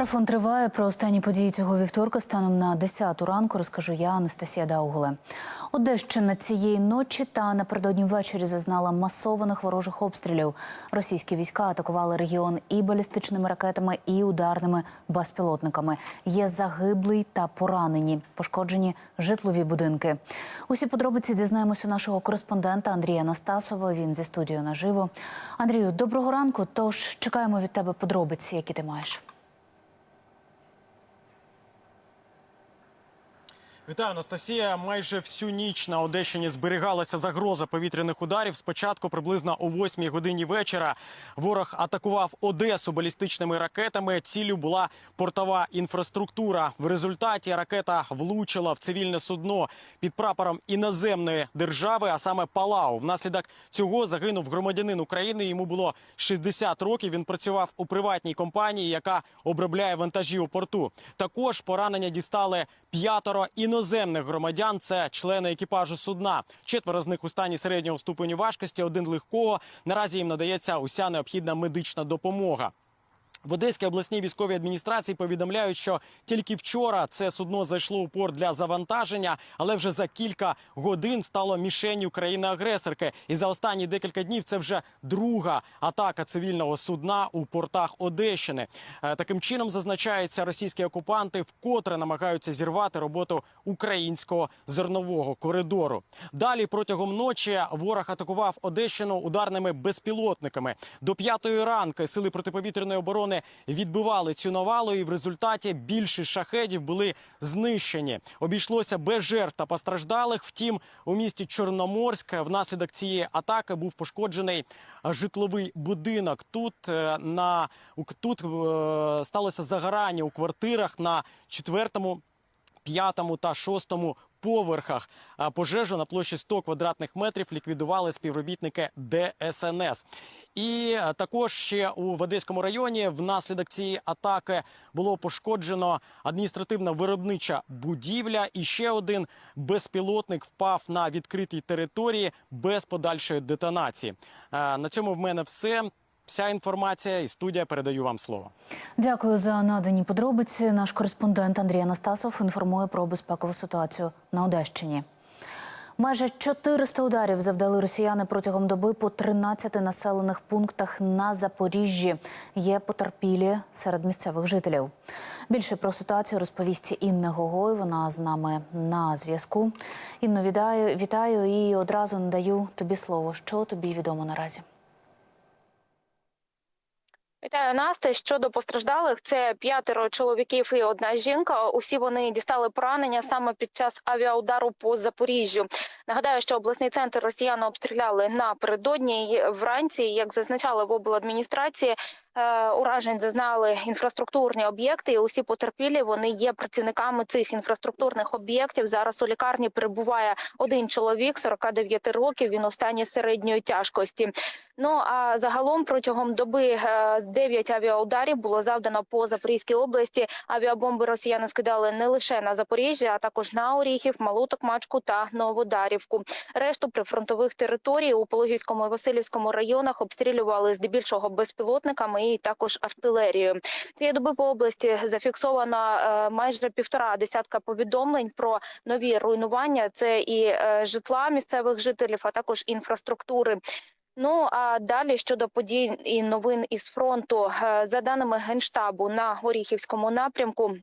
Марафон триває про останні події цього вівторка. Станом на 10 ранку розкажу я, Анастасія Даугуле. Одещина цієї ночі та напередодні ввечері зазнала масованих ворожих обстрілів. Російські війська атакували регіон і балістичними ракетами, і ударними безпілотниками. Є загиблий та поранені, пошкоджені житлові будинки. Усі подробиці дізнаємося у нашого кореспондента Андрія Настасова. Він зі студією наживо. Андрію, доброго ранку. Тож чекаємо від тебе подробиці, які ти маєш. Вітаю, Анастасія. Майже всю ніч на Одещині зберігалася загроза повітряних ударів. Спочатку приблизно о 8 годині вечора ворог атакував Одесу балістичними ракетами. Ціллю була портова інфраструктура. В результаті ракета влучила в цивільне судно під прапором іноземної держави, а саме Палау. Внаслідок цього загинув громадянин України. Йому було 60 років. Він працював у приватній компанії, яка обробляє вантажі у порту. Також поранення дістали п'ятеро іноземних громадян. Це члени екіпажу судна. Четверо з них у стані середнього ступеню важкості, один легкого. Наразі їм надається уся необхідна медична допомога. В Одеській обласній військовій адміністрації повідомляють, що тільки вчора це судно зайшло у порт для завантаження, але вже за кілька годин стало мішенню країни-агресорки. І за останні декілька днів це вже друга атака цивільного судна у портах Одещини. Е, Таким чином зазначається, російські окупанти вкотре намагаються зірвати роботу українського зернового коридору. Далі протягом ночі ворог атакував Одещину ударними безпілотниками. До п'ятої ранки сили протиповітряної оборони відбивали цю навалу, і в результаті більшість шахедів були знищені. Обійшлося без жертв та постраждалих. Втім, у місті Чорноморськ внаслідок цієї атаки був пошкоджений житловий будинок. Тут е, на тут е, сталося загорання у квартирах на четвертому п'ятому та шостому поверхах. Пожежу на площі 100 квадратних метрів ліквідували співробітники ДСНС. І е, також ще у в районі внаслідок цієї атаки було пошкоджено адміністративна виробнича будівля. І ще один безпілотник впав на відкритій території без подальшої детонації. Е, На цьому в мене все. Вся інформація і студія передаю вам слово. Дякую за надані подробиці. Наш кореспондент Андрій Анастасов інформує про безпекову ситуацію на Одещині. Майже 400 ударів завдали росіяни протягом доби по 13 населених пунктах на Запоріжжі. Є потерпілі серед місцевих жителів. Більше про ситуацію розповість Інна Гогой. Вона з нами на зв'язку. Інно, вітаю, вітаю і одразу надаю тобі слово. Що тобі відомо наразі? Вітаю Насте. Щодо постраждалих, це п'ятеро чоловіків і одна жінка. Усі вони дістали поранення саме під час авіаудару по Запоріжжю. Нагадаю, що обласний центр росіяни обстріляли напередодні вранці. Як зазначали в обладміністрації, уражень зазнали інфраструктурні об'єкти. І усі потерпілі вони є працівниками цих інфраструктурних об'єктів. Зараз у лікарні перебуває один чоловік 49 років. Він у стані середньої тяжкості. Ну а загалом протягом доби 9 авіаударів було завдано по Запорізькій області. Авіабомби росіяни скидали не лише на Запоріжжя, а також на Оріхів, Малу Токмачку та Новодарівку. Решту прифронтових територій у Пологівському і Васильівському районах обстрілювали здебільшого безпілотниками і також артилерією. Цієї доби по області зафіксовано е, майже півтора десятка повідомлень про нові руйнування. Це і е, житла місцевих жителів, а також інфраструктури. Ну а далі щодо подій і новин із фронту, Е, за даними генштабу на Горіхівському напрямку.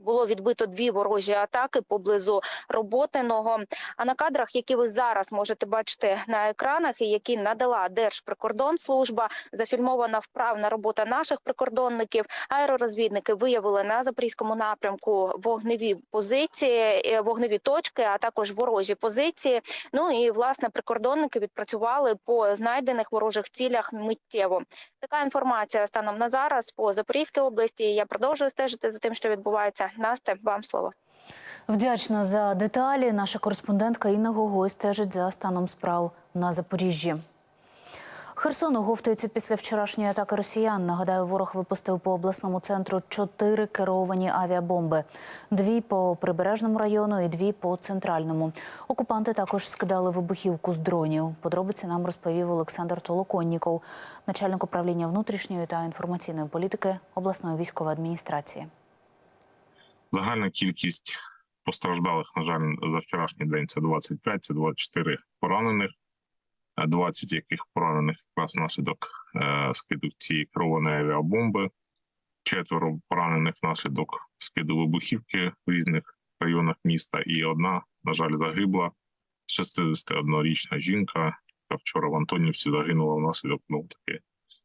Було відбито дві ворожі атаки поблизу роботиного. А на кадрах, які ви зараз можете бачити на екранах, і які надала Держприкордонслужба, зафільмована вправна робота наших прикордонників. Аеророзвідники виявили на запорізькому напрямку вогневі позиції, е, вогневі точки, а також ворожі позиції. Ну і власне прикордонники відпрацювали по знайдених ворожих цілях миттєво. Така інформація станом на зараз по Запорізькій області. Я продовжую стежити за тим, що відбувається. Насте, вам слово. Вдячна за деталі. Наша кореспондентка Інна Гогой стежить за станом справ на Запоріжжі. Херсон оговтується після вчорашньої атаки росіян. Нагадаю, ворог випустив по обласному центру чотири керовані авіабомби: дві по прибережному району і дві по центральному. Окупанти також скидали вибухівку з дронів. Подробиці нам розповів Олександр Толоконніков, начальник управління внутрішньої та інформаційної політики обласної військової адміністрації. Загальна кількість постраждалих, на жаль, за вчорашній день це 25, це 24 поранених, е, 20 яких поранених якраз внаслідок е, скиду цієї керованої авіабомби, четверо поранених внаслідок скиду вибухівки в різних районах міста, і одна, на жаль, загибла. 61-річна жінка, яка вчора в Антонівці загинула внаслідок ну, таки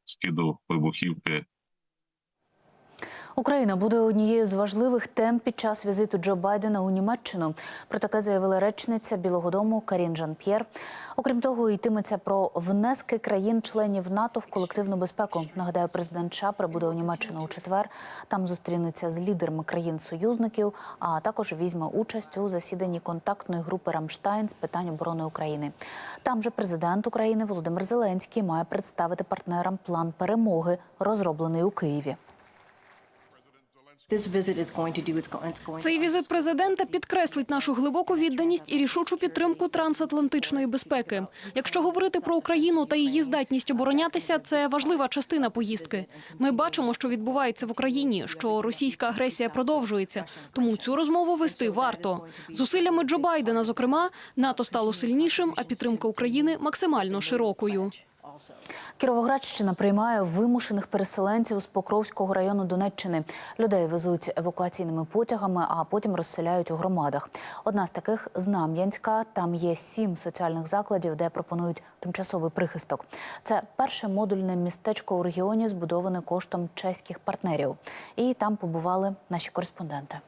скиду вибухівки Україна буде однією з важливих тем під час візиту Джо Байдена у Німеччину. Про таке заявила речниця Білого Дому Карін Жан П'єр. Окрім того, йтиметься про внески країн-членів НАТО в колективну безпеку. Нагадаю, президент США прибуде у Німеччину у четвер. Там зустрінеться з лідерами країн-союзників, а також візьме участь у засіданні контактної групи Рамштайн з питань оборони України. Там же президент України Володимир Зеленський має представити партнерам план перемоги, розроблений у Києві. Цей візит президента підкреслить нашу глибоку відданість і рішучу підтримку трансатлантичної безпеки. Якщо говорити про Україну та її здатність оборонятися, це важлива частина поїздки. Ми бачимо, що відбувається в Україні, що російська агресія продовжується. Тому цю розмову вести варто. Зусиллями Джо Байдена, зокрема, НАТО стало сильнішим, а підтримка України максимально широкою. Кіровоградщина приймає вимушених переселенців з Покровського району Донеччини. Людей везуть евакуаційними потягами, а потім розселяють у громадах. Одна з таких Знам'янська. Там є сім соціальних закладів, де пропонують тимчасовий прихисток. Це перше модульне містечко у регіоні, збудоване коштом чеських партнерів. І там побували наші кореспонденти.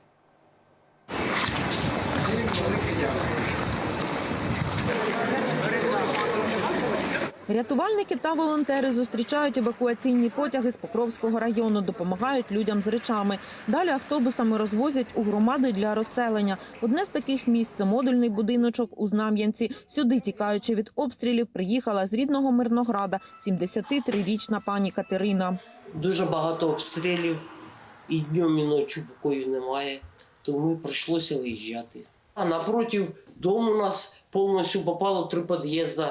Рятувальники та волонтери зустрічають евакуаційні потяги з Покровського району, допомагають людям з речами. Далі автобусами розвозять у громади для розселення. Одне з таких місць це модульний будиночок у Знам'янці. Сюди, тікаючи від обстрілів, приїхала з рідного Мирнограда 73-річна пані Катерина. Дуже багато обстрілів і днем, і ночі покою немає, тому прийшлося виїжджати. А напротив дому у нас повністю попало три під'їзди,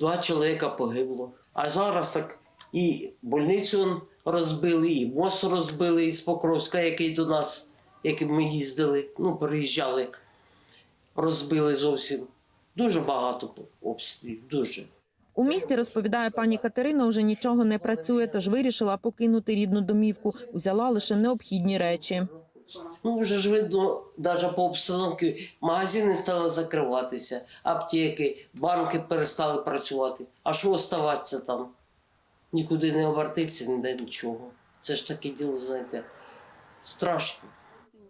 два чоловіка погибло. А зараз так і больницю розбили, і мост розбили із Покровська, який до нас, яким ми їздили, ну, переїжджали, розбили зовсім. Дуже багато обстрілів, дуже. У місті, розповідає пані Катерина, уже нічого не працює, тож вирішила покинути рідну домівку. Взяла лише необхідні речі. Ну, вже ж видно, навіть по обстановці, магазини стали закриватися, аптеки, банки перестали працювати. А що оставатися там? Нікуди не обертитися, ніде нічого. Це ж таке діло, знаєте, страшно.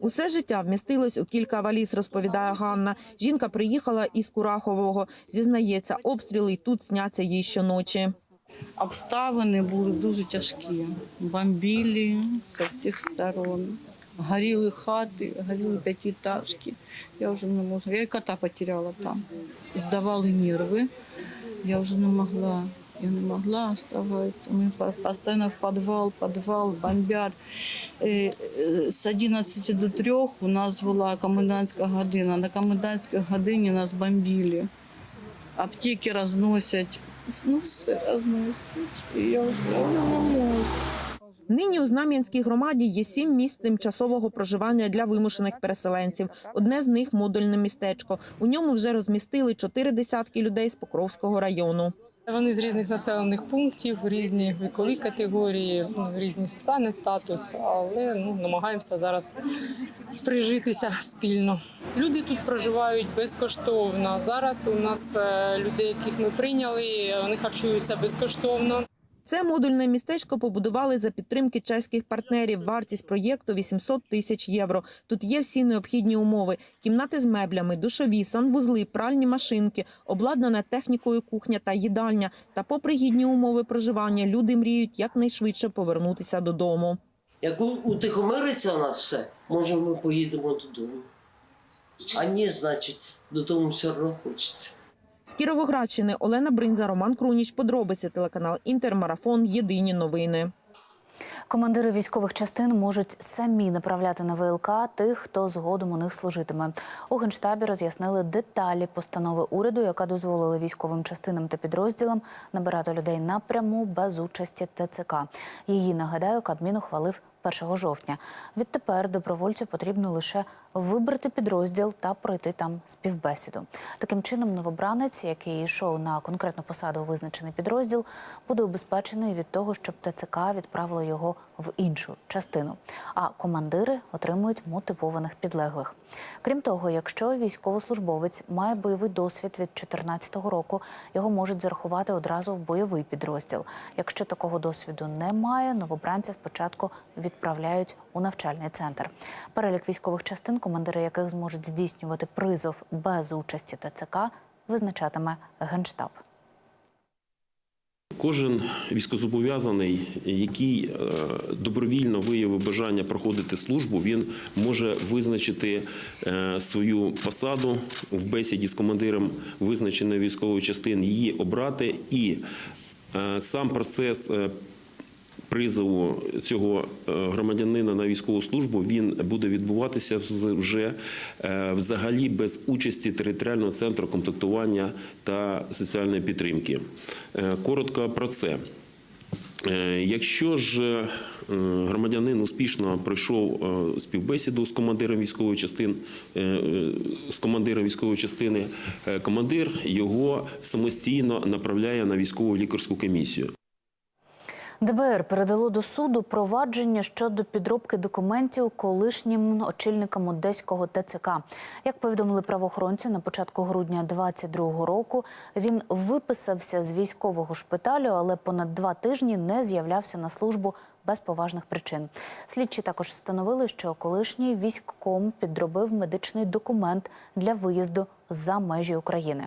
Усе життя вмістилось у кілька валіз, розповідає Ганна. Жінка приїхала із Курахового. Зізнається, обстріли й тут сняться їй щоночі. Обставини були дуже тяжкі. Бомбили з всіх сторон. Горіли хати, горіли п'ятиэтажки. Я вже не можу. Я і кота потеряла там. Здавали нерви. Я вже не могла. Я не могла оставаться. Мы по- постоянно в подвал, подвал, бомбят. Е, е, З 11 до 3 у нас була комендантська година. На комендантській годині нас бомбили. Аптеки розносять. Ну, все розносять. І я вже не можу. Нині у Знам'янській громаді є сім місць тимчасового проживання для вимушених переселенців. Одне з них модульне містечко. У ньому вже розмістили чотири десятки людей з Покровського району. Вони з різних населених пунктів, різні вікові категорії, ну, різний соціальний статус, але ну, намагаємося зараз прижитися спільно. Люди тут проживають безкоштовно. Зараз у нас е, людей, яких ми прийняли, вони харчуються безкоштовно. Це модульне містечко побудували за підтримки чеських партнерів. Вартість проєкту 800 тисяч євро. Тут є всі необхідні умови: кімнати з меблями, душові, санвузли, пральні машинки, обладнана технікою кухня та їдальня. Та, попри гідні умови проживання, люди мріють якнайшвидше повернутися додому. Як утихомириться у нас все, може ми поїдемо додому. А ні, значить, додому все одно хочеться. З Кіровоградщини Олена Бринза, Роман Круніч. Подробиці телеканал Інтермарафон. Єдині новини. Командири військових частин можуть самі направляти на ВЛК тих, хто згодом у них служитиме. У генштабі роз'яснили деталі постанови уряду, яка дозволила військовим частинам та підрозділам набирати людей напряму без участі ТЦК. Її нагадаю, Кабмін ухвалив 1 жовтня. Відтепер добровольцю потрібно лише вибрати підрозділ та пройти там співбесіду. Таким чином, новобранець, який йшов на конкретну посаду визначений підрозділ, буде убезпечений від того, щоб ТЦК відправило його в іншу частину. А командири отримують мотивованих підлеглих. Крім того, якщо військовослужбовець має бойовий досвід від 2014 року, його можуть зарахувати одразу в бойовий підрозділ. Якщо такого досвіду немає, новобранця спочатку відправляють у навчальний центр. Перелік військових частин, командири яких зможуть здійснювати призов без участі ТЦК, визначатиме генштаб. Кожен військозобов'язаний, який е, добровільно виявив бажання проходити службу, він може визначити е, свою посаду в бесіді з командиром визначеної військової частини, її обрати, і е, сам процес. Призову цього е, громадянина на військову службу він буде відбуватися вже е, взагалі без участі територіального центру комплектування та соціальної підтримки. Е, Коротко про це. Якщо ж громадянин успішно пройшов співбесіду з командиром військової частини, з командиром військової частини, командир його самостійно направляє на військову лікарську комісію. ДБР передало до суду провадження щодо підробки документів колишнім очільникам одеського ТЦК. Як повідомили правоохоронці, на початку грудня 2022 року він виписався з військового шпиталю, але понад два тижні не з'являвся на службу без поважних причин. Слідчі також встановили, що колишній військком підробив медичний документ для виїзду за межі України.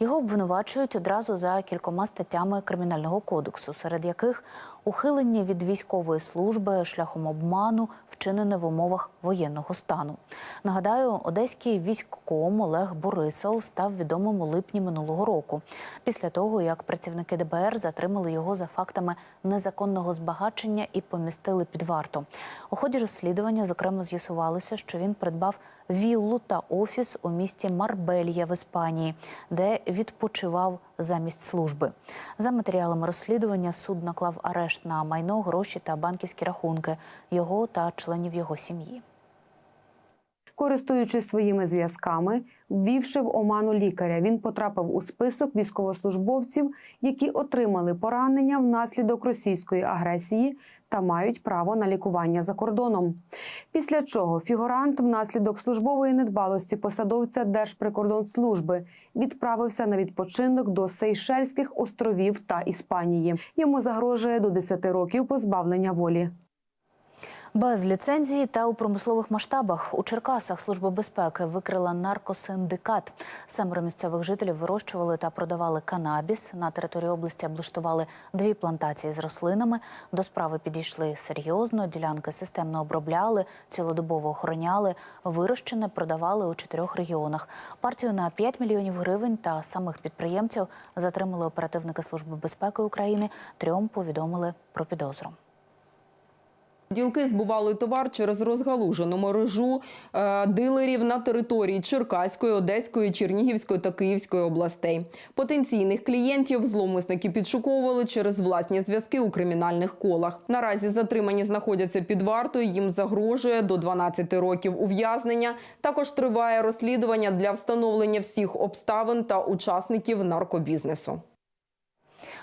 Його обвинувачують одразу за кількома статтями кримінального кодексу, серед яких ухилення від військової служби шляхом обману, вчинене в умовах воєнного стану. Нагадаю, одеський військком Олег Борисов став відомим у липні минулого року, після того як працівники ДБР затримали його за фактами незаконного збагачення і помістили під варту. У ході розслідування зокрема з'ясувалося, що він придбав віллу та офіс у місті Марбелья в Іспанії, де відпочивав замість служби. За матеріалами розслідування суд наклав арешт на майно, гроші та банківські рахунки його та членів його сім'ї. Користуючись своїми зв'язками, ввівши в оману лікаря, він потрапив у список військовослужбовців, які отримали поранення внаслідок російської агресії та мають право на лікування за кордоном. Після чого фігурант внаслідок службової недбалості посадовця Держприкордонслужби відправився на відпочинок до Сейшельських островів та Іспанії. Йому загрожує до 10 років позбавлення волі. Без ліцензії та у промислових масштабах у Черкасах служба безпеки викрила наркосиндикат. Семеро місцевих жителів вирощували та продавали канабіс. На території області облаштували дві плантації з рослинами. До справи підійшли серйозно. Ділянки системно обробляли, цілодобово охороняли. Вирощене продавали у чотирьох регіонах. Партію на 5 мільйонів гривень та самих підприємців затримали оперативники служби безпеки України. Трьом повідомили про підозру. Ділки збували товар через розгалужену мережу е, дилерів на території Черкаської, Одеської, Чернігівської та Київської областей. Потенційних клієнтів зловмисники підшуковували через власні зв'язки у кримінальних колах. Наразі затримані знаходяться під вартою. Їм загрожує до 12 років ув'язнення. Також триває розслідування для встановлення всіх обставин та учасників наркобізнесу.